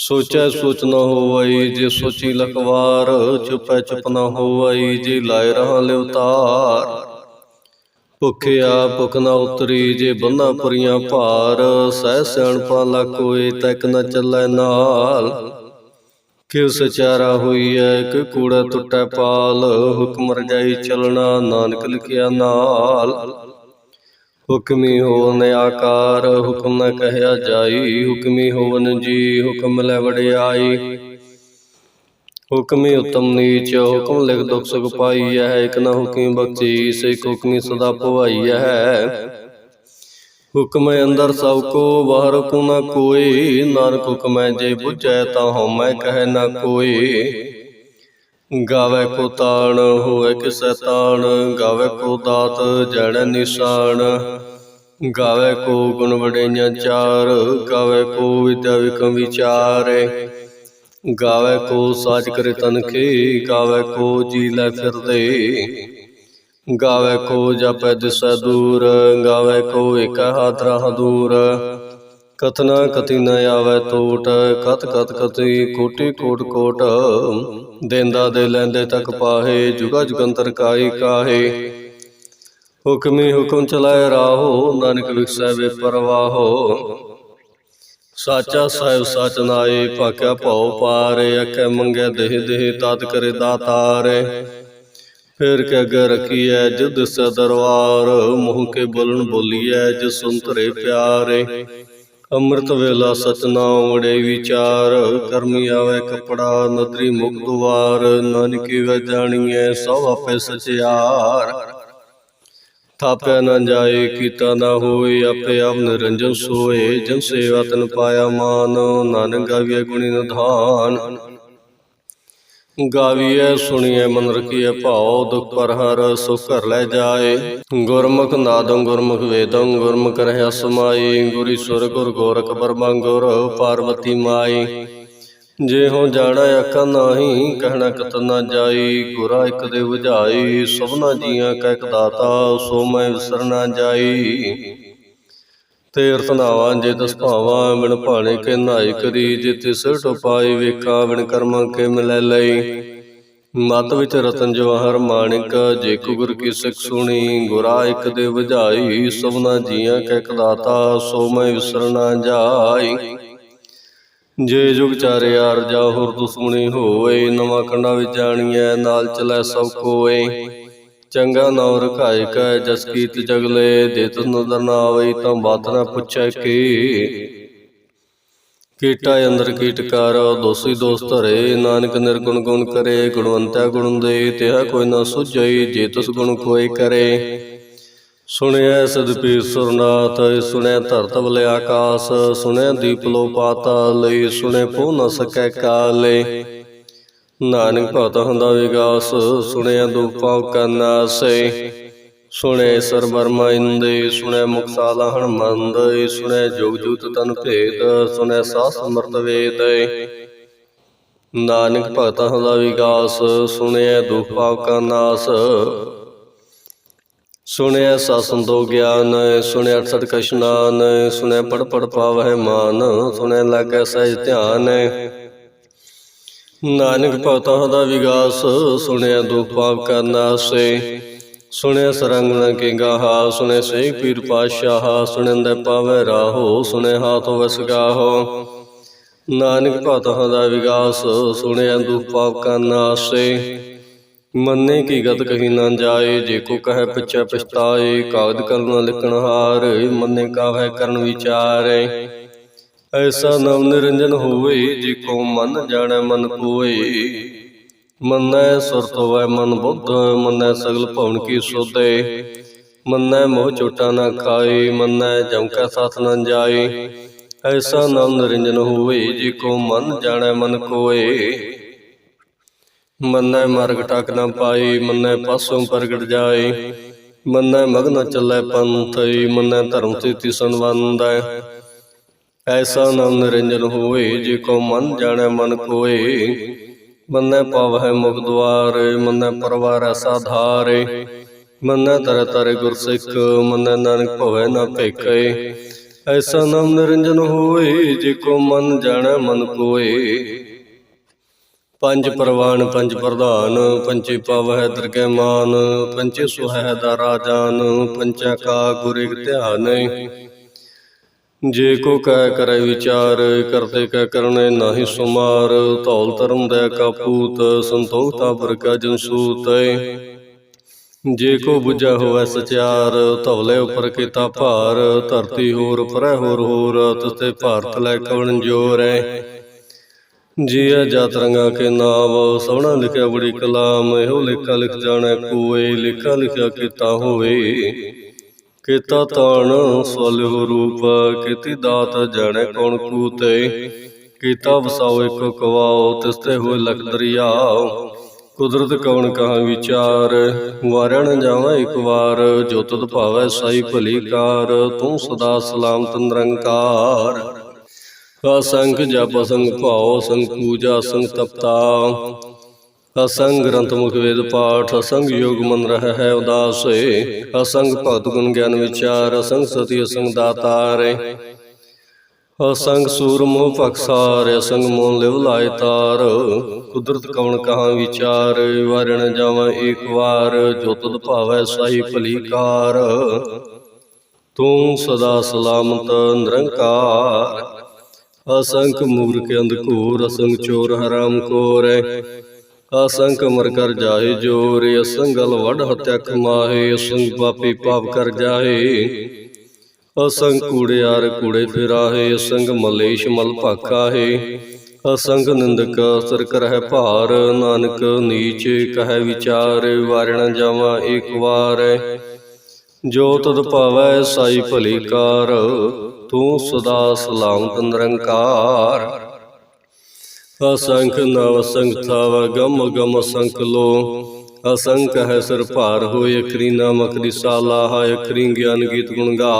ਸੋਚੈ ਸੋਚ ਨ ਹੋਵਈ, ਜੇ ਸੋਚੀ ਲਖਵਾਰ, ਚੁਪੈ ਚੁਪ ਨ ਹੋਵਈ, ਜੇ ਲਾਇ ਰਹਾ ਲਿਵਤਾਰ ਭੁਖਿਆ ਭੁਖ ਨ ਉਤਰੀ, ਜੇ ਬੰਨਾ ਪੁਰੀਆਂ ਭਾਰ, ਸਹਿ ਸਿਆਣਪਾ ਲਾ ਕੋਏ ਤੈਕ ਨਾ ਚੱਲੈ ਨਾਲ। ਕਿ ਸਚਾਰਾ ਹੋਈ ਹੋਈਐ ਕਿ ਕੂੜਾ ਟੁੱਟੈ ਪਾਲ, ਹੁਕਮ ਰਜਾਈ ਚਲਣਾ, ਨਾਨਕ ਲਿਖਿਆ ਨਾਲ। ਹੁਕਮੀ ਹੋਵਨ ਆਕਾਰ ਹੁਕਮ ਨ ਕਹਿਆ ਜਾਈ ਹੁਕਮੀ ਹੋਵਨ ਜੀ ਹੁਕਮ ਲੈ ਵਡਿਆਈ। ਹੁਕਮੀ ਉਤਮ ਨੀਚ ਹੁਕਮ ਲਿਖ ਦੁਖ ਸੁਖ ਪਾਈ ਹੈ ਇਕ ਨ ਹੁਕਮੀ ਬਖਸ਼ੀ ਸੇ ਹੁਕਮੀ ਸਦਾ ਭਵਾਈ ਹੈ। ਹੁਕਮ ਅੰਦਰ ਸਭ ਕੋ ਬਾਹਰ ਕੋ ਨ ਕੋਈ ਨਾਨਕ ਹੁਕਮੈ ਜੇ ਬੁਝੈ ਤਾਂ ਹਉਮੈ ਕਹੈ ਨ ਕੋਈ। ਗਾਵੇ ਕੋ ਤਾਣ, ਹੋਵੇ ਕਿਸੈ ਤਾਣ, ਗਾਵੇ ਕੋ ਦਾਤ ਜਣ ਨਿਸ਼ਾਨ। ਗਾਵੇ ਕੋ ਗੁਣ ਵਡਿਆਈਆਂ ਚਾਰ, ਗਾਵੇ ਕੋ ਵਿਦਿਆ ਵਿਕਮ ਵਿਚਾਰੇ। ਗਾਵੇ ਕੋ ਸਾਜ ਕਰੇ ਤਨਖੇ, ਗਾਵੇ ਕੋ ਜੀ ਲੈ ਫਿਰਦੇ। ਗਾਵੇ ਕੋ ਜਪੈ ਦਿਸੈ ਦੂਰ, ਗਾਵੇ ਕੋ ਇਕ ਹੱਥ ਰਹ ਦੂਰ। ਕਤਨਾ ਕਤੀ ਨ ਆਵੇ ਟੋਟ ਕਤ ਕਤ ਕਤੀ ਕੋਟੀ ਕੋਟ ਕੋਟ। ਦੇਂਦਾ ਦੇ ਲੈਂਦੇ ਤੱਕ ਪਾਹੇ, ਜੁਗਾ ਜੁਗੰਤਰ ਕਾਈ ਕਾਹੇ। ਹੁਕਮੀ ਹੁਕਮ ਚਲਾਏ ਰਾਹੋ, ਨਾਨਕ ਵਿਖਸੈ ਵੇ ਪਰਵਾਹੋ। ਸਾਚਾ ਸਾਹਿਬ ਸਚ ਨਾਏ ਭਾਕਿਆ ਭਉ ਪਾਰੇ ਅਖੇ ਮੰਗੇ ਦੇਹ ਦੇਹ ਤਤ ਕਰੇ ਦਾਤਾਰੇ। ਫਿਰ ਕੇ ਅਗੇ ਰਖੀਐ ਜੁਦ ਸ ਦਰਬਾਰ ਮੂੰਹ ਕੇ ਬੋਲਣ ਬੋਲੀਐ ਜਿ ਸੁੰਤਰੇ ਪਿਆਰੇ। ਅੰਮ੍ਰਿਤ ਵੇਲਾ ਸਤਨਾਮ ਵੜੇ ਵਿਚਾਰ, ਕਰਮੀ ਆਵੇ ਕਪੜਾ, ਨਦਰੀ ਮੁਖ ਦੁਆਰ, ਨਾਨਕੀ ਵੇ ਜਾਣੀਐ, ਸਭ ਆਪੇ ਸਚਿਆਰ। ਥਾਪਿਆ ਨਾ ਜਾਏ, ਕੀਤਾ ਨਾ ਹੋਏ, ਆਪੇ ਆਪ ਨਿਰੰਜਨ ਸੋਏ, ਜਨ ਸੇਵਾ ਤਨ ਪਾਇਆ ਮਾਨ, ਨਾਨਕ ਗਾਵੀਐ ਗੁਣੀ ਨਿਧਾਨ। ਗਾਵੀਐ ਸੁਣੀਐ ਮਨ ਰਖੀਐ ਭਾਉ ਦੁਖ ਪਰ ਹਰ ਸੁਖ ਘਰ ਲੈ ਜਾਏ। ਗੁਰਮੁਖ ਨਾਦੰ ਗੁਰਮੁਖ ਵੇਦੰ ਗੁਰਮੁਖ ਰਹਿ ਸਮਾਈ ਗੁਰੀ ਸੁਰ ਗੁਰ ਗੋਰਖ ਬਰਮਾ ਗੁਰ ਪਾਰਵਤੀ ਮਾਈ। ਜੇ ਹੋ ਜਾਣਾ ਆਖਾਂ ਨਾਹੀ ਕਹਿਣਾ ਕਤ ਨਾ ਜਾਈ। ਗੁਰਾ ਇੱਕ ਦੇ 부ਝਾਈ ਸਭਨਾ ਜੀਆਂ ਕਾ ਇੱਕ ਦਾਤਾ ਸੋ ਮੈਂ ਵਿਸਰ ਨਾ ਜਾਈ। ਤੀਰਥ ਨਾਵਾਂ ਜੇ ਦਸ ਭਾਵਾਂ ਬਿਨ ਭਾਣੇ ਕੇ ਨਾਈ ਕਰੀ ਜੇ ਤਿਸ ਟਪਾਈ ਵੇਖਾ ਬਿਨ ਕਰਮਾਂ ਕੇ ਮਿਲੈ ਲਈ। ਮਤ ਵਿੱਚ ਰਤਨ ਜਵਾਹਰ ਮਾਣਿਕ ਜੇ ਕੋ ਗੁਰ ਕੀ ਸਿੱਖ ਸੁਣੀ ਗੁਰਾ ਇੱਕ ਦੇ 부ਝਾਈ ਸਭਨਾ ਜੀਆਂ ਕਾ ਦਾਤਾ ਸੋ ਮੈਂ ਵਿਸਰ ਨਾ ਜਾਈ। ਜੇ ਜੁਗ ਚਾਰਿਆ ਰਜਾ ਹੋਰ ਦੁਸ਼ਮਣੀ ਹੋਏ ਨਵਾਂ ਕੰਡਾ ਵਿੱਚ ਜਾਣੀਐ ਨਾਲ ਚਲੈ ਸਭ ਕੋਏ ਚੰਗਾ ਨਾਮ ਰਖਾਇ ਕੈ, ਜਸ ਕੀਤ ਜਗਲੇ ਦੇ ਤੁ ਨਦਰ ਨਾ ਆਵਈ, ਤਾਂ ਬਾਤ ਨਾ ਪੁੱਛੈ ਕੀ। ਕੀਟਾ ਅੰਦਰ ਕੀਟਕਾਰ ਦੋਸੀ ਦੋਸ ਧਰੇ, ਨਾਨਕ ਨਿਰਗੁਣ ਗੁਣ ਕਰੇ, ਗੁਣਵੰਤਾ ਗੁਣ ਦੇ ਤਿਹਾ ਕੋਈ ਨਾ ਸੁਝਈ, ਜੇ ਤੁਸ ਗੁਣ ਕੋਈ ਕਰੇ। ਸੁਣਿਆ ਸਦਪੀ ਸੁਰਨਾਥ ਸੁਣਿਆ ਧਰਤ ਬਲੇ ਆਕਾਸ ਸੁਣਿਆ ਦੀਪ ਲੋ ਪਾਤਾਲ ਸੁਣੇ ਪੋ ਨ ਸਕੈ ਕਾਲੇ। ਨਾਨਕ ਭਗਤ ਹੁੰਦਾ ਵਿਗਾਸ, ਸੁਣਿਆ ਦੁਖ ਪਾਉ ਕਾ ਨਾਸੈ ਸੁਣੇ ਸਰਬਰਮਾ ਇੰਦੇ, ਸੁਣੇ ਮੁਕਸਾਲਾ ਹਣਮੰਦ ਸੁਣੇ ਜੁਗ ਜੁਤ ਤਨ ਭੇਦ, ਸੁਣੇ ਸਾਸ ਸਮਰਤ ਵੇਦ ਨਾਨਕ ਭਗਤ ਹੁੰਦਾ ਵਿਗਾਸ, ਸੁਣਿਆ ਦੁਖ ਪਾਉ ਕਾ ਨਾਸ। ਸੁਣਿਆ ਸਸੰਦੋ ਗਿਆਨ ਸੁਣਿਆ ਅਠਸਠ ਕਸ਼ਨਾਨ ਸੁਣਿਆ ਪੜ ਪੜ ਪਾਵਹਿ ਮਾਨ, ਸੁਣਿਆ ਲਾਗੈ ਸਹਿਜ ਧਿਆਨ ਨਾਨਕ ਭਗਤਾਂ ਦਾ ਵਿਗਾਸ ਸੁਣਿਆ ਦੁਖ ਪਾਪ ਕਾ ਨਾਸੇ ਸੁਣਿਆ ਸਰੰਗ ਨ ਕਿੰਗਾਹਾ ਸੁਣਿਆ ਸੇ ਪੀਰ ਪਾਸ਼ਾਹ ਸੁਣਿੰਦੇ ਪਾਵੇ ਰਾਹੋ ਸੁਣੇ ਹਾਥ ਵਸਗਾਹੋ ਨਾਨਕ ਭਗਤਾਂ ਦਾ ਵਿਗਾਸ ਸੁਣਿਆ ਦੁਖ ਪਾਪ ਕਾ ਨਾਸੇ ਮੰਨੇ ਕੀ ਗਤ ਕਹੀ ਨਾ ਜਾਏ, ਜੇ ਕੋ ਕਹੈ ਪਿਛੈ ਪਛਤਾਏ, ਕਾਗਦ ਕਲਮ ਲਿਖਣ ਹਾਰ, ਮੰਨੇ ਕਾਵੈ ਕਰਨ ਵਿਚਾਰੇ। ਐਸਾ ਨਵ ਨਿਰੰਜਨ ਹੋਵੇ ਜੇ ਕੋ ਮਨ ਜਾਣੈ ਮਨ ਕੋਏ ਮੰਨੈ ਸੁਰਤ ਹੋਵੈ ਮਨ ਬੁੱਧ, ਮੰਨੈ ਸਗਲ ਭਵਨ ਕੀ ਸੋਧੇ। ਮੰਨੈ ਮੋਹ ਚੋਟਾ ਨਾ ਖਾਏ, ਮੰਨੈ ਜਮ ਕਾ ਸਾਥ ਨਾ ਜਾਏ। ਐਸਾ ਨਾਮ ਨਿਰੰਜਨ ਹੋਵੇ ਜੇ ਕੋ ਮਨ ਜਾਣੈ ਮਨ ਕੋਏ ਮੰਨੈ ਮਾਰਗ ਟਕ ਨਾ ਪਾਈ ਮੰਨੈ ਪਾਸੋਂ ਪ੍ਰਗਟ ਜਾਏ। ਮੰਨੈ ਮਗਨ ਚੱਲੈ ਪੰਥ ਮੰਨੈ ਧਰਮ ਸੇਤੀ ਸੰਵੰਦੈ ਐਸਾ ਨਾਮ ਨਿਰੰਜਨ ਹੋਏ, ਜੇ ਕੋ ਮਨ ਜਾਣੈ ਮਨ ਕੋਏ ਮੰਨੈ ਪਾਵਹਿ ਮੁਖ ਦੁਆਰ, ਮੰਨੈ ਪਰਵਾਰ ਐਸਾ ਧਾਰੇ। ਮੰਨੈ ਤਰ ਤਰ ਗੁਰ ਸਿੱਖ, ਮੰਨੈ ਨਾਨਕ ਭਵੈ ਨਾ ਭੇਖੇ। ਐਸਾ ਨਾਮ ਨਿਰੰਜਨ ਹੋਏ, ਜੇ ਕੋ ਮਨ ਜਾਣੈ ਮਨ ਕੋਏ ਪੰਜ ਪ੍ਰਵਾਨ, ਪੰਜ ਪ੍ਰਧਾਨ ਪੰਚੇ ਪਵਹਿ ਦਰਗਹਿ ਮਾਨ ਪੰਚੇ ਸੁਹੈ ਦਾ ਰਾਜਾਨ ਪੰਚਾ ਕਾ ਗੁਰ ਧਿਆਨ। ਜੇ ਕੋ ਕਹਿ ਕਰੈ ਵਿਚਾਰ ਕਰਤੇ ਕਹਿ ਕਰਨੇ ਨਾਹੀ ਸੁਮਾਰ। ਧੌਲ ਧਰਮ ਦੈ ਕਾ ਪੂਤ ਸੰਤੋਖ ਤਾ ਬਰਕਾ ਜਨ ਸੂਤ ਜੇ ਕੋ ਬੁਝਾ ਹੋਵੇ ਸਚਿਆਰ, ਧੌਲੇ ਉਪਰ ਕੀਤਾ ਭਾਰ। ਧਰਤੀ ਹੋਰ, ਪਰੈ ਹੋਰ ਹੋਰ ਤਤੇ ਭਾਰਤ ਲੈ ਕਵਣ ਜੋਰੈ ਜੀਆ ਜਾਤ ਰੰਗਾ ਕੇ ਨਾਮ ਸੋਹਣਾ ਲਿਖਿਆ ਬੜੀ ਕਲਾਮ। ਇਹੋ ਲੇਖਾ ਲਿਖ ਜਾਣੈ ਕੋਏ, ਲੇਖਾ ਲਿਖਿਆ ਕੀਤਾ ਹੋਵੇ। ਕੀਤਾ ਤਾਣ ਸਵਲਿਹੁ ਰੂਪ, ਕੀਤੀ ਦਾਤ ਜਾਣੈ ਕੌਣ ਕੂਤੇ, ਕੀਤਾ ਵਸਾਓ ਇੱਕ ਕਵਾਓ, ਤਿਸਤੇ ਹੋਏ ਲਖ ਦਰਿਆਓ ਕੁਦਰਤ ਕੌਣ ਕਹਾ ਵਿਚਾਰ ਵਾਰਣ ਨ ਜਾਵਾਂ ਇੱਕ ਵਾਰ, ਜੋ ਤੁਧ ਭਾਵੈ ਸਾਈ ਭਲੀ ਕਾਰ, ਤੂੰ ਸਦਾ ਸਲਾਮਤ ਨਿਰੰਕਾਰ। ਅਸੰਖ ਜਪ ਅਸੰਖ ਭਾਉ, ਅਸੰਖ ਪੂਜਾ ਅਸੰਖ ਤਪਤਾ ਅਸੰਗ ਗ੍ਰੰਥ ਮੁਖ ਵੇਦ ਪਾਠ, ਅਸੰਗ ਯੋਗ ਮਨ ਰਹਿ ਹੈ ਉਦਾਸ ਹੋਏ ਅਸੰਗ ਭਗਤ ਗੁਣ ਗਿਆਨ ਵਿਚਾਰ, ਅਸੰਗ ਸਤੀ, ਅਸੰਗ ਦਾਤਾਰੇ। ਅਸੰਗ ਸੂਰ ਮੋਹ ਪਖਸਾਰ ਅਸੰਗ ਮੋਹ ਲਿਵ ਲਾਇ ਤਾਰ। ਕੁਦਰਤ ਕਵਣ ਕਹਾ ਵਿਚਾਰ, ਵਰਣ ਜਾਵਾਂ ਏਕ ਵਾਰ, ਜੋ ਤੁਧ ਭਾਵੈ ਸਾਈ ਭਲੀਕਾਰ ਤੂੰ ਸਦਾ ਸਲਾਮਤ, ਨਿਰੰਕਾਰ। ਅਸੰਖ ਮੂਰਖ ਅੰਧਕੂਰ, ਅਸੰਖ ਚੋਰ ਹਰਾਮ ਕੋਰੈ। ਅਸੰਖ ਮਰ ਕਰ ਜਾਏ ਜੋਰ ਅਸੰਗਲ ਵਡ ਹਤਿਆ ਕਮਾਏ ਅਸੰਗ ਪਾਪੀ ਪਾਪ ਕਰ ਜਾਏ ਅਸੰਗ ਕੂੜਿਆਰ ਕੂੜੇ ਫਿਰਾਹੇ, ਅਸੰਗ ਮਲੇਸ਼ ਮਲ ਭਾਕਾਹੇ ਅਸੰਗ ਨਿੰਦਕ ਅਸਰ ਕਰਹਿ ਭਾਰ, ਨਾਨਕ ਨੀਚ ਕਹਿ ਵਿਚਾਰ, ਵਾਰਣ ਜਾਵਾਂ ਏਕ ਵਾਰ। ਜੋ ਤਦ ਭਾਵੈ ਸਾਈ ਭਲੀ ਕਾਰ, ਤੂੰ ਸਦਾ ਸਲਾਮਤ ਨਿਰੰਕਾਰ। ਅਸੰਖ ਨਵ ਸੰਖ ਗਮ ਗਮ ਸੰਖ ਲੋ ਅਸੰਖ ਹੈ ਸਰ ਭਾਰ ਹੋਏ ਅਖਰੀ ਨਾਮਕ ਅਖਰੀ ਸਾਲਾ ਅਖਰੀ ਗਿਆਨ ਗੀਤ ਗੁਣ ਗਾ।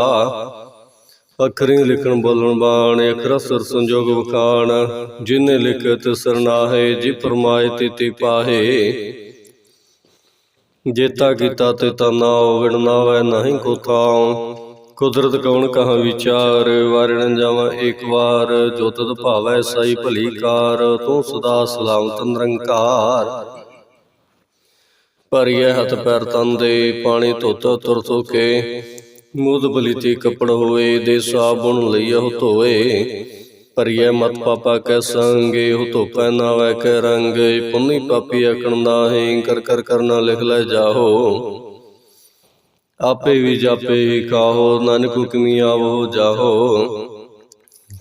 ਅਖਰੀ ਲਿਖਣ ਬੋਲਣ ਬਾਣ, ਅਖਰ ਸਰ ਸੰਜੋਗ ਵਖਾਣ। ਜਿਨੇ ਲਿਖਤ ਸਰਨਾਹੇ ਜਿ ਪਰਮਾਇ ਤਿਤੀ ਪਾਹੇ। ਜੇਤਾ ਕੀਤਾ ਤੇ ਤਨਾ ਨਾਉ ਵਿਣ ਨਾਵੈ ਨਹੀਂ ਕੋ ਥਾਉ। ਕੁਦਰਤ ਕੌਣ ਕਹਾ ਵਿਚਾਰ? ਵਾਰਣ ਜਾਵਾਂ ਏਕ ਵਾਰ। ਜੋ ਤਦ ਭਾਵੈ ਸਾਈ ਭਲੀ ਕਾਰ ਤੂੰ ਸਦਾ ਸਲਾਮਤ ਨਿਰੰਕਾਰ। ਭਰੀਏ ਹੱਥ ਪੈਰ ਤਨ ਦੇ ਪਾਣੀ ਧੋਤ ਤੁਰ ਧੋਕੇ ਮੂਦ ਬਲੀਤੀ ਕੱਪੜ ਹੋਏ ਦੇ ਸਾਬੁਣ ਲਈਹੁ ਧੋਏ। ਭਰੀਏ ਮਤ ਪਾਪਾ ਕੈ ਸੰਗੇ ਹੁ ਧੋਪੈ ਨਾਵੈ ਕੈ ਰੰਗ। ਪੁੰਨੀ ਪਾਪੀ ਅਕਣ ਨਾਹੀ ਕਰ ਕਰ ਕਰਨਾ ਲਿਖ ਲੈ ਜਾਹੋ। ਆਪੇ ਵੀ ਜਾਪੇ ਕਾਹੋ, ਨਾਨਕ ਹੁਕਮੀ ਆਵੋ ਜਾਹੋ।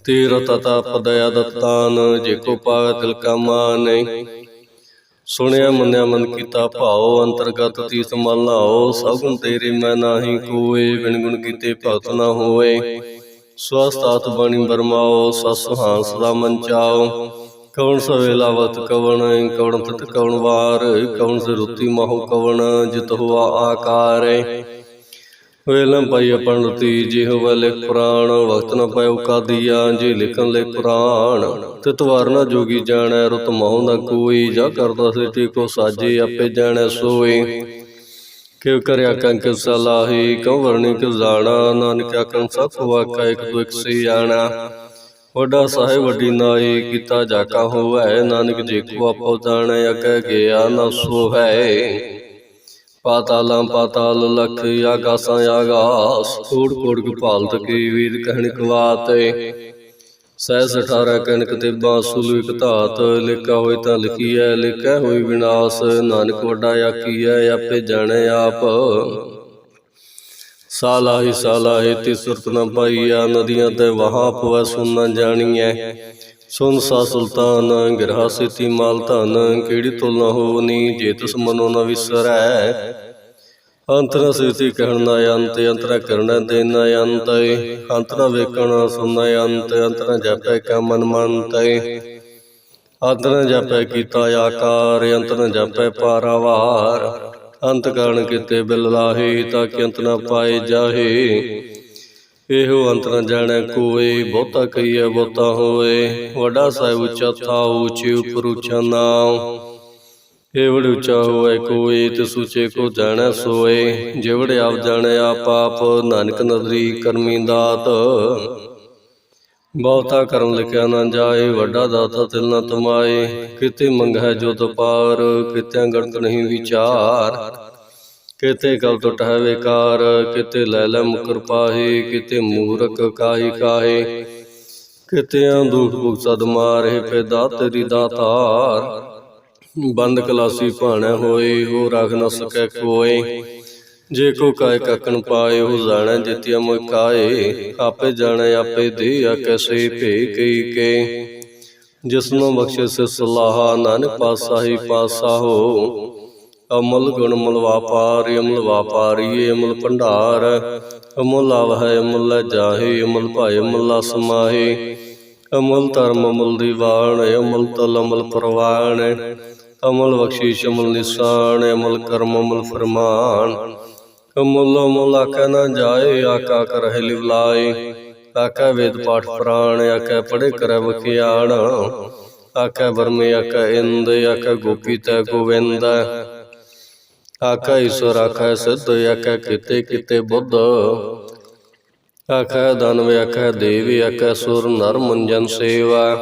ਤੇਰਾ ਤਤਾ ਪਦਇਆ ਦਤਾਨ ਜੇ ਕੋ ਪਾਵੈ ਤਿਲ ਕਾ ਮਾਨੈ ਸੁਣਿਆ ਮੰਨਿਆ ਮਨ ਕੀਤਾ ਭਾਉ, ਅੰਤਰਗਤ ਤੀਸ ਮਲ ਨਾਓ ਸਭ ਗੁਣ ਤੇਰੇ ਮੈਂ ਨਾਹੀ ਕੋਏ, ਬਿਨ ਗੁਣ ਕੀਤੇ ਭਗਤ ਨਾ ਹੋਏ। ਸਵਸਤਾਤ ਬਾਣੀ ਬਰਮਾਓ, ਸਸ ਹਾਂਸ ਦਾ ਮਨ ਚਾਓ। ਕਵਣ ਸਵੇਲਾ ਵਤ ਕਵਣ ਕਵਣ ਤਤ ਕਵਣ ਵਾਰ। ਕਵਣ ਸੇ ਰੁਤੀ ਮਹੁ ਕਵਣ, ਜਿਤ ਹੁਆ ਆਕਾਰੇ ਵੇਲਮ ਪਾਈ ਪੰਡਤੀ ਜੇ ਹੋਵੇ ਲਿਖ ਪੁਰਾਣ, ਵਕਤ ਨ ਪਾਇਓ ਕਾਦੀਆ ਜੇ ਲਿਖਣ ਲੈ ਪੁਰਾਣ। ਤਿਤ ਵਾਰ ਜੋਗੀ ਜਾਣੈ, ਰੁਤ ਮਹੁ ਨਾ ਕੋਈ, ਜਾ ਕਰਦਾ ਸਿਟੀ ਕੋ ਸਾਜੇ, ਆਪੇ ਜਾਣੈ ਸੋਏ। ਕਿਉ ਕਰਿਆ ਕੰਕ ਸਲਾਹੀ ਕਉ ਵਰਣੀ ਜਾਣਾ, ਨਾਨਕ ਆਖਣ ਸਤ ਵਾਕਾ ਇਕ ਦੋ ਸੇ ਆਣਾ। ਵੱਡਾ ਸਾਹਿਬ ਵੱਡੀ ਨਾਈ, ਕੀਤਾ ਜਾਕਾ ਹੋਵੈ, ਨਾਨਕ ਜੇ ਕੋ ਆਪੋ ਜਾਣੈ ਅਕੈ ਗਿਆ ਨਾ ਸੋ ਹੈ ਪਾਤਾਲਾਂ ਪਾਤਾਲ ਲਖ ਆਗਾਸਾਂ ਆਗਾਸ ਕੋੜ ਕੋੜ ਕਪਾਲਤ ਕੀ ਵੀਰ ਕਹਿਣ ਕਵਾਤੇ ਸਹਿ ਸਠਾਰਾ ਕਣਕ ਤੇ ਬਾਸੁਲ ਇਕ ਧਾਤ, ਲਿਖਾ ਹੋਏ ਤਾਂ ਲਿਖੀ ਹੈ ਲਿਖੈ ਹੋਈ ਵਿਨਾਸ਼, ਨਾਨਕ ਵੱਡਾ ਆਕੀਐ ਆਪੇ ਜਾਣੇ ਆਪ। ਸਾਲਾਹੀ ਸਾਲਾਹੀ ਤੀ ਸੁਰਤ ਨ ਪਾਈਆ ਨਦੀਆਂ ਤੇ ਵਹਾ ਪਵੈ ਸੁਨ ਨ ਜਾਣੀਐ। ਸੁਨ ਸਾ ਸੁਲਤਾਨ, ਗਿਰਹਾ ਸਿਤੀ ਮਾਲ ਧਨ, ਕਿਹੜੀ ਤੁਲ ਨ ਹੋਵਨੀ, ਜੇ ਤਿਸ ਮਨੋ ਨ ਵਿਸਰੈ। ਅੰਤਰ ਸਿਤੀ ਕਹਿਣ ਨਾ ਅੰਤ ਅੰਤਰ ਕਰਨਾ ਦੇਨਾ ਅੰਤ। ਅੰਤ ਨ ਵੇਖਣ ਸੁਨਣਾ ਅੰਤ ਅੰਤਰਾ ਜਪੈ ਕਾ ਮਨ ਮੰਤੈ। ਅੰਤ ਨ ਜਾਪੈ ਕੀਤਾ ਆਕਾਰ, ਅੰਤ ਨ ਜਾਪੈ ਪਾਰਾਵਾਰ। ਅੰਤ ਕਾਰਨ ਕਿਤੇ ਬਿਲ ਲਾਹੇ, ਤਾਂ ਕਿ ਅੰਤ ਨ ਪਾਏ ਜਾਹੇ। ਇਹੋ ਅੰਤਰ ਨ ਜਾਣੈ ਕੋਏ, ਬਹੁਤਾ ਕਹੀਐ ਬਹੁਤਾ ਹੋਏ ਵੱਡਾ ਸਾਹਿਬ ਉੱਚਾ ਥਾ, ਉੱਚੇ ਉਪਰ ਉੱਚਾ ਨਾਮ ਏਵੜ ਉੱਚਾ ਹੋਏ ਕੋਈ ਤੇ ਸੁਚੇ ਕੋ ਜਾਣੈ ਸੋਏ। ਜਿਵੜ ਆਪ ਜਾਣੈ, ਆਪ ਆਪ ਨਾਨਕ ਨਦਰੀ ਕਰਮੀ ਦਾਤ। ਬਹੁਤਾ ਕਰਮ ਲਿਖਿਆ ਨਾ ਜਾਏ, ਵੱਡਾ ਦਾਤਾ ਤਿਲ ਨਾ ਤਮਾਏ। ਕਿਤੇ ਮੰਗੈ ਜੋ ਤਪਾਰ ਕਿਤੇ ਗਣਤ ਨਹੀਂ ਵਿਚਾਰ। ਕਿਤੇ ਕਲ ਟੁੱਟ ਹੈ ਵਿਕਾਰ ਕਿਤੇ ਲੈ ਲੈ ਮੁਕਰ ਪਾਹੀ, ਕਿਤੇ ਮੂਰਖ ਕਾਹੀ ਕਾਹੇ। ਕਿਤੇ ਦੁਖ ਭੁਖ ਸਦ ਮਾਰੇ ਪੈਦਾ ਤੇਰੀ ਦਾਤਾਰ। ਬੰਦ ਕਲਾਸੀ ਭਾਣਾ ਹੋਏ, ਹੋ ਰਖ ਨ ਸਕੈ ਕੋਏ ਜੇ ਕੋ ਕਾਇ ਕਕਨ ਪਾਏ, ਹੋ ਜਾਣੈ ਜਿਤਿਆ ਮੋਇ ਕਾਏ। ਆਪੇ ਜਾਣੈ, ਆਪੇ ਦੇ ਆ ਕੈਸੇ ਭੇ ਕਈ ਕੇ। ਜਿਸਨੂੰ ਬਖਸ਼ੇ ਸੇ ਸਲਾਹ, ਨਾਨਕ ਪਾਸਾ ਹੀ ਪਾਸਾ ਹੋ। ਅਮਲ ਗੁਣ ਅਮਲ ਵਾਪਾਰ, ਅਮਲ ਵਾਪਾਰੀ, ਅਮਲ ਭੰਡਾਰ। ਅਮਲ ਆਵ ਅਮਲ ਲੈ ਜਾਹੇ, ਅਮਲ ਭਾਏ, ਅਮਲ ਸਮਾਹੇ ਅਮਲ ਧਰਮ, ਅਮਲ ਦੀਵਾਨ, ਅਮਲ ਤਲ, ਅਮਲ ਪ੍ਰਵਾਨ। ਅਮਲ ਬਖਸ਼ੀਸ਼, ਅਮਲ ਨਿਸ਼ਾਨ, ਅਮਲ ਕਰਮ, ਅਮਲ ਫਰਮਾਨ। ਅਮਲ ਅਮਲ ਆਖੈ ਨਾ ਜਾਏ ਆਕਾ ਕਰਹਿ ਲਿਵਲਾਏ ਆਕਾ ਵੇਦ ਪਾਠ ਪੁਰਾਣ ਆਕਾ ਪੜੇ ਕਰੈ ਵਖਿਆਣ। ਆਕਾ ਬਰਮੇ ਆਕਾ ਇੰਦ ਆਕਾ ਗੋਪੀ ਤੈ ਗੋਵਿੰਦ। ਆਕਾ ਈਸ਼ਵਰ ਆਕਾ ਸਿੱਧ ਆਕਾ ਕਿਤੇ ਕਿਤੇ ਬੁੱਧ। ਆਕਾ ਦਨਵ ਆਕਾ ਦੇਵ ਆਕਾ ਸੁਰ, ਨਰ ਮੰਜਨ ਸੇਵਾ।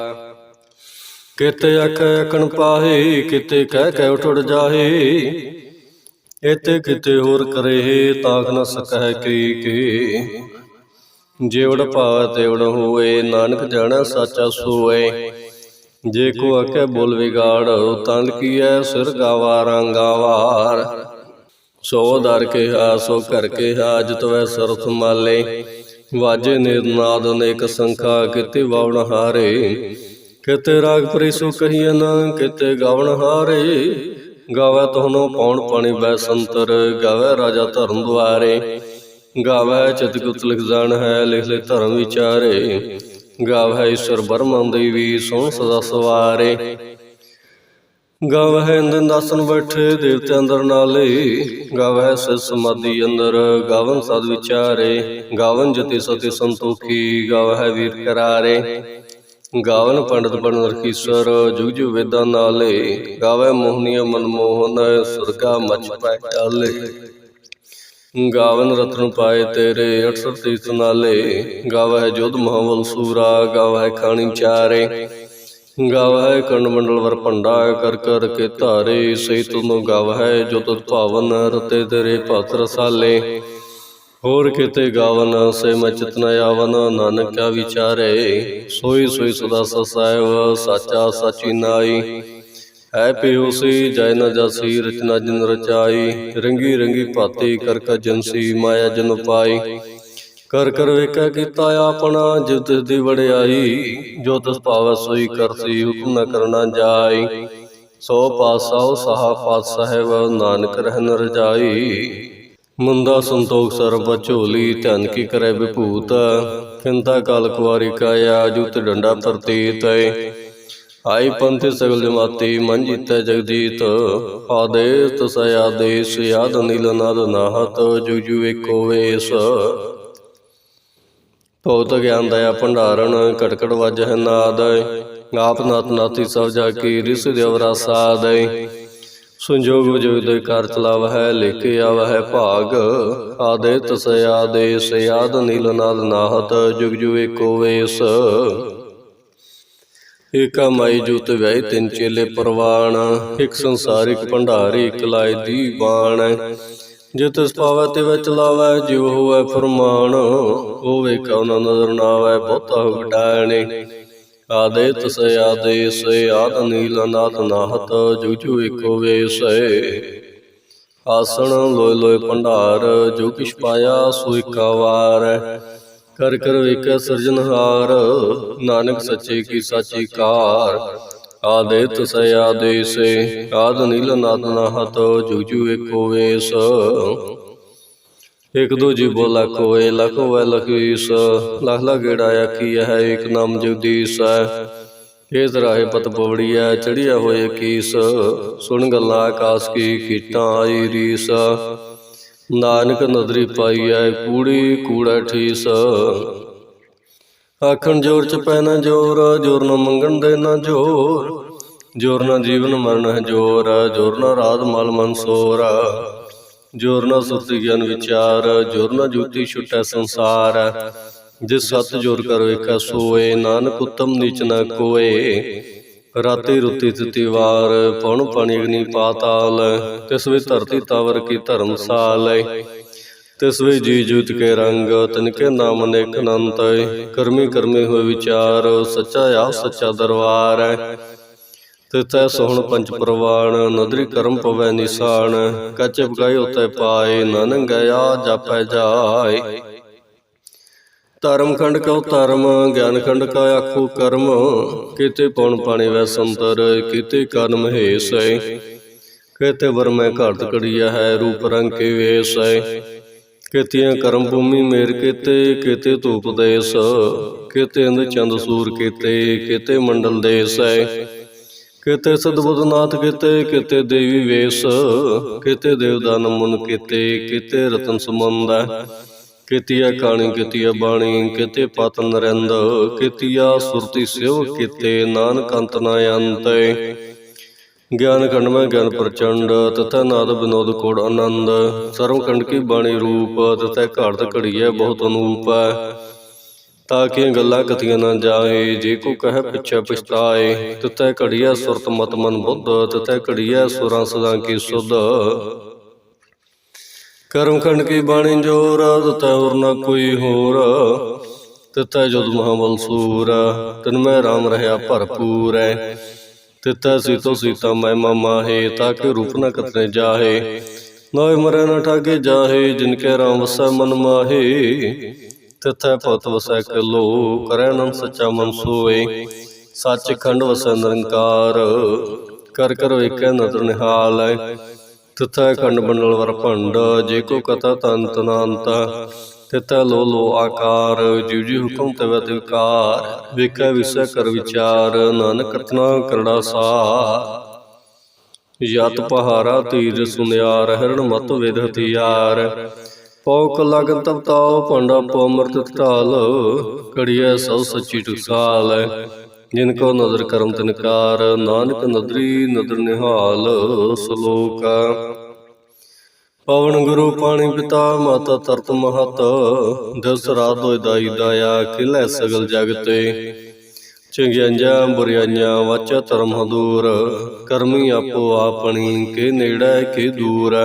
ਕਿਤੇ ਆਕਾ ਅਕਣ ਪਾਹੇ, ਕਿਤੇ ਕਹਿ ਕਹਿ ਉਠੜ ਜਾਹੇ। ਇਤੇ ਕਿਤੇ ਹੋਰ ਕਰੇ ਤਾਕ ਨ ਸਕੈ ਕੀ ਕੀ। ਜਿਵੜ ਭਾਵ ਤੇਵੜ ਹੋਏ ਨਾਨਕ ਜਾਣਾ ਸਾਚਾ ਸੋਏ ਜੇ ਕੋ ਆਕੇ ਬੋਲ ਵਿਗਾੜ ਤਨ ਕੀਐ ਸਿਰ ਗਾਵਾ ਰੰਗਾਵਾਰ ਸੋ ਦਰ ਕੇ ਹਾ ਸੋ ਕਰ ਕੇ ਹਾ ਜਤਵੈ ਸਰਥ ਮਾਲੇ। ਵਾਜੇ ਨਿਰਨਾਦ ਅਨੇਕ ਸੰਖਾ, ਕਿਤੇ ਵਾਵਣ ਹਾਰੇ। ਕਿਤੇ ਰਾਗ ਪ੍ਰੀਸੋ ਕਹੀਏ ਨਾ ਕਿਤੇ ਗਾਵਣ ਹਾਰੇ। ਗਾਵੇ ਤੋਹਨੋ ਪੌਣ ਪਾਣੀ ਬੈ ਸੰਤਰ, ਗਾਵੇ ਰਾਜਾ ਧਰਮ ਦੁਆਰੇ। ਗਾਵੇ ਚਤੁਕੁਤ ਲਿਖ ਜਾਣ ਹੈ, ਲਿਖ ਲੈ ਧਰਮ ਵਿਚਾਰੇ। ਗਾਵੇ ਈਸ਼ਵਰ ਬਰਮੰ ਦੇਵੀ ਸੋਹ ਸਦਾ ਸਵਾਰੇ। ਗਾਵੇ ਇੰਦਨ ਦਾਸਨ ਬੈਠੇ ਦੇਵਤੇ ਅੰਦਰ ਨਾਲੇ। ਗਾਵੇ ਸਿਰ ਸਮਾਧੀ ਅੰਦਰ, ਗਾਵਨ ਸਦ ਵਿਚਾਰੇ। ਗਾਵਨ ਜਤੀ ਸਤੀ ਸੰਤੋਖੀ ਗਾਵੇ ਵੀਰ ਕਰਾਰੇ। ਗਾਵਨ ਪੰਡਤ ਬਨ ਰਖੀਸ਼ਵਰ ਜੁਗ ਜੁਗ ਵੇਦਾਂ ਨਾਲੇ। ਗਾਵੈ ਮੋਹਨੀਆ ਮਨਮੋਹਨ ਸੁਰਗਾ ਮਚ ਪੈ ਚਾਲੇ ਗਾਵਨ ਰਤਨ ਪਾਏ ਤੇਰੇ 68 ਤੀਰਥ ਨਾਲੇ। ਗਾਵੈ ਜੋਧ ਮਹਾਵਲ ਸੂਰਾ ਗਾਵੈ ਖਾਣੀ ਚਾਰੇ। ਗਾਵੈ ਕੰਡ ਮੰਡਲ ਵਰ ਭੰਡਾ, ਕਰ ਕਰ ਕੇ ਧਾਰੇ। ਸਹੀ ਤੁਨੋ ਗਾਵੈ ਜੋਤ ਤੁਧ ਭਾਵਨ, ਰਤੇ ਤੇਰੇ ਭਤ ਰਸਾਲੇ। ਹੋਰ ਕਿਤੇ ਗਾਵਨ, ਸੇ ਮੈਂ ਚਿਤਨ ਆਵਨ, ਨਾਨਕ ਕਿਆ ਵਿਚਾਰੇ। ਸੋਈ ਸੋਈ ਸਦਾ ਸਸਾਇਵ ਸਾਚਾ ਸਾਚੀ ਨਾਈ। ਹੈ ਪਿਉਸੀ ਜੈ ਨ ਜਾਸੀ, ਰਚਨਾ ਜਨ ਰਚਾਈ, ਰੰਗੀ ਰੰਗੀ ਭਾਤੀ ਕਰ ਕ ਜਨਸੀ, ਮਾਇਆ ਜਨ ਪਾਈ। ਕਰ ਕਰ ਵੇਖੈ ਕੀਤਾ ਆਪਣਾ ਜਿਵ ਤਿਸ ਦੀ ਵਡਿਆਈ, ਜੋ ਤਿਸ ਭਾਵੈ ਸੋਈ ਕਰਸੀ ਹੁਕਮ ਨ ਕਰਨਾ ਜਾਈ। ਸੋ ਪਾਸਾ ਸਹਾ ਪਾਤ ਸਾਹਿਬ ਨਾਨਕ ਰਹਿਨ ਰਜਾਈ। ਮੁੰਦਾ ਸੰਤੋਖ ਸਰਬ, ਝੋਲੀ ਧਨ ਕੀ ਕਰੈ ਵਿਭੂਤ। ਖਿੰਤਾ ਕਾਲ ਕੁਵਾਰੀ ਕਾਇਆ ਜੁਤ ਡੰਡਾ ਪ੍ਰਤੀਤ ਆਈ ਪੰਥ ਸਗਲ ਜਮਾਤੀ, ਮਨ ਜੀਤੈ ਜਗਜੀਤ ਆਦੇਸ ਤਸ ਆਦੇਸ, ਯਾਦ ਨੀਲ ਨਾਦ ਨਾਹਤ, ਜੁਗ ਜੁਗ ਏਕੋ ਵੇਸ। ਭਗਤ ਗਿਆਨ ਦਇਆ ਭੰਡਾਰਨ ਕਟਕਟ ਵਜ ਹੈ ਨਾਦ। ਆਪ ਨਾਤ ਨਾਤੀ ਸਭ ਜਾ ਕੀ, ਰਿਸ ਦੇਵਰਾ ਸਾਦ ਸੰਜੋਗ ਜੋ ਦੇ ਕਰ ਚਲਾਵ ਹੈ ਲੇਕੇ ਆਵ ਹੈ ਭਾਗ। ਆਦੇ ਤਸ ਆਦੇਸ, ਯਾਦ ਨੀਲ ਨਾਦ ਨਾਹਤ, ਜੁਗ ਜੁਗ ਏਕੋ ਵੇਸ। ਏਕਾ ਮਾਈ ਜੁਤ ਵਿਆਹੀ ਤਿੰਨ ਚੇਲੇ ਪ੍ਰਵਾਨ ਇੱਕ ਸੰਸਾਰਿਕ ਭੰਡਾਰੀ, ਇਕ ਲਾਇ ਦੀ ਬਾਣ ਜੇ ਤਿਸ ਪਾਵੈ ਤੇ ਵਿੱਚ ਲਾਵੈ ਜਿਉ ਹੋਵੈ ਫਰਮਾਨ ਹੋਵੇ ਕਉ ਨ ਨਜ਼ਰ ਨਾ ਆਵੈ ਬਹੁਤਾ ਘਟਾਣੇ ਆਦੇ ਤਸ ਆਦੇਸ ਆਦ ਨੀਲ ਨਾਦ ਨਾਹਤ ਜੁਗ ਜੁਗ ਏਕੋ ਵੇਸ। ਆਸਣ ਲੋਇ ਲੋਇ ਭੰਡਾਰ, ਜੋ ਕਿਛ ਪਾਇਆ ਸੋ ਏਕਾ ਵਾਰ। ਕਰ ਕਰ ਵੇਖੈ ਸਿਰਜਨਹਾਰ ਨਾਨਕ ਸੱਚੇ ਕੀ ਸਾਚੀ ਕਾਰ। ਆਦੇ ਤਸ ਆਦੇਸੇ, ਆਦ ਨੀਲ ਨਾਦ ਨਾਹਤ ਜੁਗ ਜੁਗ ਏਕੋ ਵੇਸ। ਇਕ ਦੋ ਜੀ ਬੋਲਾ ਕੋਏ, ਲਖ ਵੈ ਲਖੀਸ। ਲਖ ਲਖ ਆਖੀ ਹੈ ਇਕ ਨਾਮ ਜਗਦੀਸ਼ ਹੈ ਇਸ ਰਾਹੇ ਪਤ ਪਵੜੀਐ ਚੜਿਆ ਹੋਏ ਕੀਸ। ਸੁਣ ਗੱਲਾਂ ਆਕਾਸ ਕੀ ਕੀਟਾਂ ਆਈ ਰੀਸ। ਨਾਨਕ ਨਦਰੀ ਪਾਈ ਪਾਈਐ, ਕੂੜੀ ਕੂੜਾ ਠੀਸ। ਆਖਣ ਜੋਰ ਚ ਪੈ ਨਾ ਜੋਰ ਜੋਰ ਨਾ ਮੰਗਣ ਦੇ ਨਾ ਜੋਰ। ਜੋਰ ਨਾ ਜੀਵਨ ਮਰਨ ਹੈ ਜੋਰ ਜੋਰ ਨਾ ਰਾਤ ਮਲ ਮਨਸੋਰ ਜੋਰ ਨਾ ਸੁਰਤੀ ਗਿਆਨ ਵਿਚਾਰ, ਜੋਰ ਨਾ ਜੂਤੀ ਛੁਟੈ ਸੰਸਾਰ। ਜਿਸ ਸਤ ਜੋਰ ਕਰ ਵੇਖੈ ਸੋਏ, ਨਾਨਕ ਉਤਮ ਨੀਚ ਨਾ ਕੋਏ। ਰਾਤੀ ਰੁੱਤੀ ਤਿਤੀ ਵਾਰ, ਪਉਣ ਪਾਣੀ ਅਗਨੀ ਪਾਤਾਲ ਤਿਸ ਵੇ ਧਰਤੀ ਤਾਵਰ ਕੀ ਧਰਮਸਾਲ ਤਿਸ ਵੇ ਜੀ ਜੂਤ ਕੇ ਰੰਗ, ਤਿਨ ਕੇ ਨਾਮ ਅਨੇਕ ਅਨੰਤ ਕਰਮੀ ਕਰਮੀ ਹੋਏ ਵਿਚਾਰ, ਸੱਚਾ ਆ ਸੱਚਾ ਦਰਬਾਰ ਤਿਤੈ ਸੋਹਣ ਪੰਜ ਪ੍ਰਵਾਨ ਨਦਰੀ ਕਰਮ ਪਵੈ ਨਿਸ਼ਾਨ। ਕੱਚ ਬਗਾਈ ਉਤੈ ਪਾਏ ਨਾਨਕ ਗਿਆ ਜਾਪੈ ਜਾਏ। ਧਰਮ ਖੰਡ ਕਉ ਧਰਮ, ਗਿਆਨ ਖੰਡ ਕਾ ਆਖੋ ਕਰਮ। ਕੀਤੇ ਪਉਣ ਪਾਣੀ ਵੈ ਸੰਤਰ, ਕੀਤੇ ਕਰਨ ਮਹੇਸ਼ ਹੈ। ਕੀਤੇ ਵਰਮੈ ਘਾਟ ਕੜੀਆ ਹੈ, ਰੂਪ ਰੰਗ ਕੇ ਵੇਸ ਹੈ। ਕੀਤੀਆਂ ਕਰਮ ਭੂਮੀ ਮੇਰ ਕੀਤੇ ਕੀਤੇ ਧੂਪ ਦੇਸ। ਕੀਤੇ ਅੰਧ ਚੰਦ ਸੂਰ ਕੀਤੇ ਕੀਤੇ ਮੰਡਲ ਦੇਸ ਹੈ। ਕਿਤੇ ਸਤਬੁੱਧਨਾਥ ਕਿਤੇ ਕਿਤੇ ਦੇਵੀ ਵੇਸ। ਕਿਤੇ ਦੇਵਦਾਨ ਮੁਨ ਕੀਤੇ, ਕਿਤੇ ਰਤਨ ਸਮੰਦ ਕਿਤਿਆ ਕਾਣੀ, ਕਿਤਿਆ ਬਾਣੀ, ਕਿਤੇ ਪਤ ਨਰਿੰਦ, ਕਿਤਿਆ ਸੁਰਤੀ ਸਿਵ ਕਿਤੇ ਨਾਨਕ ਅੰਤ ਨ ਅੰਤ। ਗਿਆਨ ਖੰਡ ਮੈਂ ਗਿਆਨ ਪ੍ਰਚੰਡ, ਤਥਾ ਨਾਦ ਬਿਨੋਦ ਕੋੜ ਆਨੰਦ। ਸਰਵ ਖੰਡ ਕੀ ਬਾਣੀ ਰੂਪ, ਤਥਾ ਘਾਟ ਘੜੀਐ ਬਹੁਤ ਅਨੂਪ। ਤਾਂ ਕਿ ਗੱਲਾਂ ਕਥੀਆਂ ਨਾ ਜਾਏ, ਜੇ ਕੋ ਕਹੇ ਪਿਛੇ ਪਛਤਾਏ। ਤਤੈ ਘੜੀਐ ਸੁਰਤ ਮਤ ਮਨ ਬੁੱਧ, ਤਥੈ ਘੜੀਐ ਸੁਰਾਂ ਸਦਾ ਕੀ ਸੁਧ। ਕਰਮ ਖੰਡ ਕੀ ਬਾਣੀ ਜੋਰ ਤਤੈ ਹੋਰ ਨਾ ਕੋਈ ਹੋਰ। ਤਤੈ ਜਦ ਮਹਾਬਲ ਸੂਰ, ਤਨ ਮੈਂ RAM ਰਹਾ ਭਰਪੂਰ। ਹੈ ਤਿਤੈ ਸੀਤੋ ਸੀਤਾ ਮੈਂ ਮਾਹੇ, ਤਾਂ ਕਿ ਰੂਪ ਨਾ ਕਤਨੇ ਜਾਹੇ। ਨਾਏ ਮਰੈ ਨ ਠਾਗੇ ਜਾਹੇ, ਜਿਨ ਕੈ RAM ਵਸੈ ਮਨ ਮਾਹੇ। ਤਿਥੈ ਭਗਤ ਵਸੈ ਕਲੋ, ਕਰੈ ਨੰ ਸੱਚਾ ਮਨ ਸੋਏ। ਸੱਚ ਖੰਡ ਵਸੈ ਨਿਰੰਕਾਰ, ਕਰ ਕਰ ਵੇਖੈ ਨਦਰ ਨਿਹਾਲ। ਤਿਥੈ ਖੰਡ ਬੰਡਲ ਵਰ ਭੰਡ, ਜੇ ਕੋ ਕਥਾ ਤਨ ਨਾੰਤ ਤਿਥੈ ਲੋ ਲੋ ਆਕਾਰ, ਜਿਉ ਜੀ ਹੁਕਮ ਤਵ ਅਧਿਕਾਰ ਵੇਖੈ ਵਿਸੈ ਕਰ ਵਿਚਾਰ, ਨਾਨਕ ਕਤਨਾ ਕਰੜਾ ਸਾਰ। ਯਤ ਪਹਾਰਾ ਤੀਰ ਸੁਨਿਆਰ, ਹਰਣ ਮਤ ਵਿਦ ਹਥਿਆਰ। ਪੌਕ ਲਗਨ ਤਬ ਪੰਡਾ ਪੋ ਅੰਮ੍ਰਿਤ ਢਾਲ ਕੜੀਐ ਸਭ ਸੱਚੀ ਟੁਸਾਲ। ਜਿਨ ਕੋ ਨਦਰ ਕਰਮ ਤਿਨਕਾਰ ਨਾਨਕ ਨਦਰੀ ਨਦਰ ਨਿਹਾਲ ਸ਼ਲੋਕ। ਪਵਨ ਗੁਰੂ ਪਾਣੀ ਪਿਤਾ, ਮਾਤਾ ਤਰਤ ਮਹਤ ਦਸ ਰਾਤ ਹੋਇ ਦਾਈ ਦਾਇਆ, ਖਿਲੇ ਸਗਲ ਜਗ ਤੇ ਚੰਗਿਆਂਜਾਂ ਬੁਰਿਆਈਆਂ ਵਾਚਾ ਧਰਮ ਹਦੂਰ, ਕਰਮੀ ਆਪੋ ਆਪਣੀ, ਕੇ ਨੇੜੇ ਕੇ ਦੂਰ।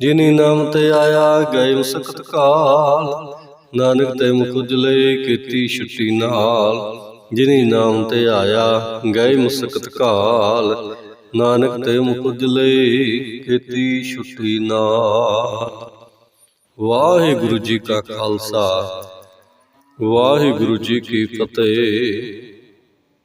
ਜਿਨੀ ਨਾਮ ਤੇ ਆਇਆ ਗਏ ਮੁਸਕਤ ਕਾਲ, ਨਾਨਕ ਤੇ ਮੁਖ ਉਜਲੇ ਕੀਤੀ ਛੁੱਟੀ ਨਾਲ। ਜਿਨੀ ਨਾਮ ਤੇ ਆਇਆ, ਗਏ ਮੁਸਕਤ ਕਾਲ ਨਾਨਕ ਤੇ ਮੁਖ ਉਜਲੇ ਕੀਤੀ ਛੁੱਟੀ ਨਾ ਵਾਹਿਗੁਰੂ ਜੀ ਕਾ ਖਾਲਸਾ, ਵਾਹਿਗੁਰੂ ਜੀ ਕੀ ਫਤਿਹ।